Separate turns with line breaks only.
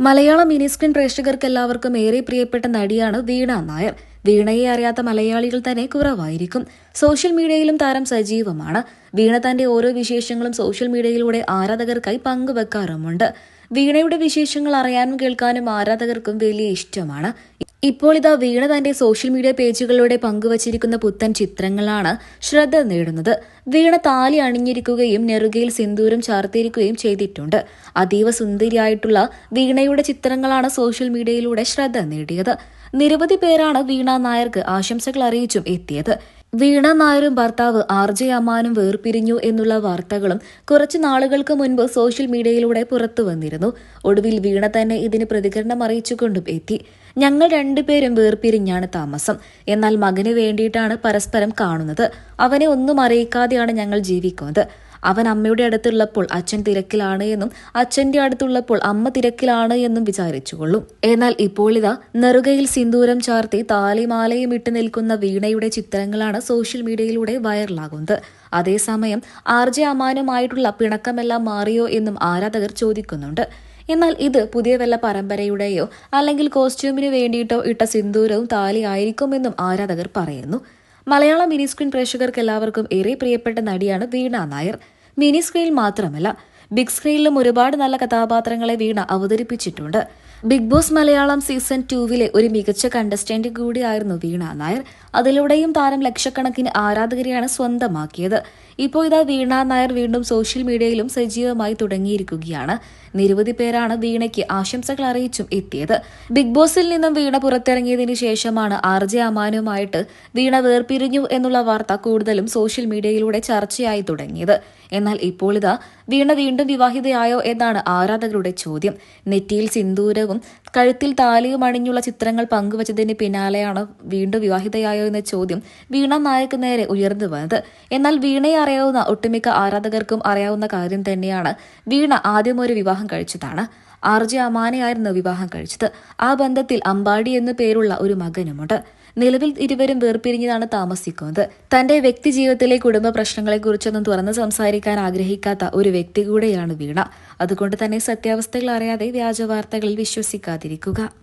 Malayalam mini screen പ്രേക്ഷകർക്ക് എല്ലാവർക്കും ഏറെ പ്രിയപ്പെട്ട നടിയാണ് വീണ നായർ. വീണയെ അറിയാത്ത മലയാളികൾ തന്നെ കുറവായിരിക്കും. സോഷ്യൽ മീഡിയയിലും താരം സജീവമാണ്. വീണ തന്റെ ഓരോ വിശേഷങ്ങളും സോഷ്യൽ മീഡിയയിലൂടെ ആരാധകർക്കായി പങ്കുവെക്കാറുമുണ്ട്. വീണയുടെ വിശേഷങ്ങൾ അറിയാനും കേൾക്കാനും ആരാധകർക്കും വലിയ ഇഷ്ടമാണ്. ഇപ്പോൾ ഇതാ വീണ തന്റെ സോഷ്യൽ മീഡിയ പേജുകളിലൂടെ പങ്കുവച്ചിരിക്കുന്ന പുത്തൻ ചിത്രങ്ങളാണ് ശ്രദ്ധ നേടുന്നത്. വീണ താലി അണിഞ്ഞിരിക്കുകയും നെറുകയിൽ സിന്ദൂരം ചാർത്തിയിരിക്കുകയും ചെയ്തിട്ടുണ്ട്. അതീവ സുന്ദരിയായിട്ടുള്ള വീണയുടെ ചിത്രങ്ങളാണ് സോഷ്യൽ മീഡിയയിലൂടെ ശ്രദ്ധ നേടിയത്. നിരവധി പേരാണ് വീണ നായർക്ക് ആശംസകൾ അറിയിച്ചും എത്തിയത്. വീണ നായരും ഭർത്താവ് ആർ ജെ അമ്മാനും വേർപിരിഞ്ഞു എന്നുള്ള വാർത്തകളും കുറച്ചു നാളുകൾക്ക് മുൻപ് സോഷ്യൽ മീഡിയയിലൂടെ പുറത്തു വന്നിരുന്നു. ഒടുവിൽ വീണ തന്നെ ഇതിന് പ്രതികരണം അറിയിച്ചുകൊണ്ടും എത്തി. ഞങ്ങൾ രണ്ടുപേരും വേർപിരിഞ്ഞാണ് താമസം. എന്നാൽ മകന് വേണ്ടിയിട്ടാണ് പരസ്പരം കാണുന്നത്. അവനെ ഒന്നും അറിയിക്കാതെയാണ് ഞങ്ങൾ ജീവിക്കുന്നത്. അവൻ അമ്മയുടെ അടുത്തുള്ളപ്പോൾ അച്ഛൻ തിരക്കിലാണ് എന്നും അച്ഛന്റെ അടുത്തുള്ളപ്പോൾ അമ്മ തിരക്കിലാണ് എന്നും വിചാരിച്ചുകൊള്ളും. എന്നാൽ ഇപ്പോൾ ഇതാ നെറുകയിൽ സിന്ദൂരം ചാർത്തി താലിമാലയും ഇട്ട് നിൽക്കുന്ന വീണയുടെ ചിത്രങ്ങളാണ് സോഷ്യൽ മീഡിയയിലൂടെ വൈറലാകുന്നത്. അതേസമയം ആർ ജെ അമാനുമായിട്ടുള്ള പിണക്കമെല്ലാം മാറിയോ എന്നും ആരാധകർ ചോദിക്കുന്നുണ്ട്. എന്നാൽ ഇത് പുതിയ വല്ല പരമ്പരയുടെയോ അല്ലെങ്കിൽ കോസ്റ്റ്യൂമിന് വേണ്ടിയിട്ടോ ഇട്ട സിന്ദൂരവും താലി ആയിരിക്കുമെന്നും ആരാധകർ പറയുന്നു. മലയാള മിനി സ്ക്രീൻ പ്രേക്ഷകർക്ക് എല്ലാവർക്കും ഏറെ പ്രിയപ്പെട്ട നടിയാണ് വീണ നായർ. മിനി സ്ക്രീനിൽ മാത്രമല്ല ബിഗ് സ്ക്രീനിലും ഒരുപാട് നല്ല കഥാപാത്രങ്ങളെ വീണ അവതരിപ്പിച്ചിട്ടുണ്ട്. ബിഗ് ബോസ് മലയാളം സീസൺ ടൂവിലെ ഒരു മികച്ച കണ്ടസ്റ്റന്റ് കൂടിയായിരുന്നു വീണ നായർ. അതിലൂടെയും താരം ലക്ഷക്കണക്കിന് ആരാധകരെയാണ് സ്വന്തമാക്കിയത്. ഇപ്പോൾ ഇതാ വീണ നായർ വീണ്ടും സോഷ്യൽ മീഡിയയിലും സജീവമായി തുടങ്ങിയിരിക്കുകയാണ്. നിരവധി പേരാണ് വീണയ്ക്ക് ആശംസകൾ അറിയിച്ചും എത്തിയത്. ബിഗ് ബോസിൽ നിന്നും വീണ പുറത്തിറങ്ങിയതിനു ശേഷമാണ് ആർ ജെ അമാനുമായിട്ട് വീണ വേർപിരിഞ്ഞു എന്നുള്ള വാർത്ത കൂടുതലും സോഷ്യൽ മീഡിയയിലൂടെ ചർച്ചയായി തുടങ്ങിയത്. എന്നാൽ ഇപ്പോൾ ഇതാ വീണ വീണ്ടും വിവാഹിതയായോ എന്നാണ് ആരാധകരുടെ ചോദ്യം. നെറ്റിയിൽ സിന്ദൂരവും കഴുത്തിൽ താലിയും അണിഞ്ഞുള്ള ചിത്രങ്ങൾ പങ്കുവച്ചതിന് പിന്നാലെയാണ് വീണ്ടും വിവാഹിതയായോ എന്ന ചോദ്യം വീണ നായക് നേരെ ഉയർന്നു വന്നത്. എന്നാൽ വീണയെ അറിയാവുന്ന ഒട്ടുമിക്ക ആരാധകർക്കും അറിയാവുന്ന കാര്യം തന്നെയാണ് വീണ ആദ്യം ഒരു വിവാഹം കഴിച്ചതാണ്. ആർ ജെ അമാനയായിരുന്നു വിവാഹം കഴിച്ചത്. ആ ബന്ധത്തിൽ അമ്പാടി എന്നു പേരുള്ള ഒരു മകനുമുണ്ട്. നിലവിൽ ഇരുവരും വേർപിരിഞ്ഞതാണ് താമസിക്കുന്നത്. തന്റെ വ്യക്തി ജീവിതത്തിലെ കുടുംബ പ്രശ്നങ്ങളെക്കുറിച്ചൊന്നും തുറന്ന് സംസാരിക്കാൻ ആഗ്രഹിക്കാത്ത ഒരു വ്യക്തി കൂടെയാണ് വീണ. അതുകൊണ്ട് തന്നെ സത്യാവസ്ഥകൾ അറിയാതെ വ്യാജ വാർത്തകളിൽ വിശ്വസിക്കാതിരിക്കുക.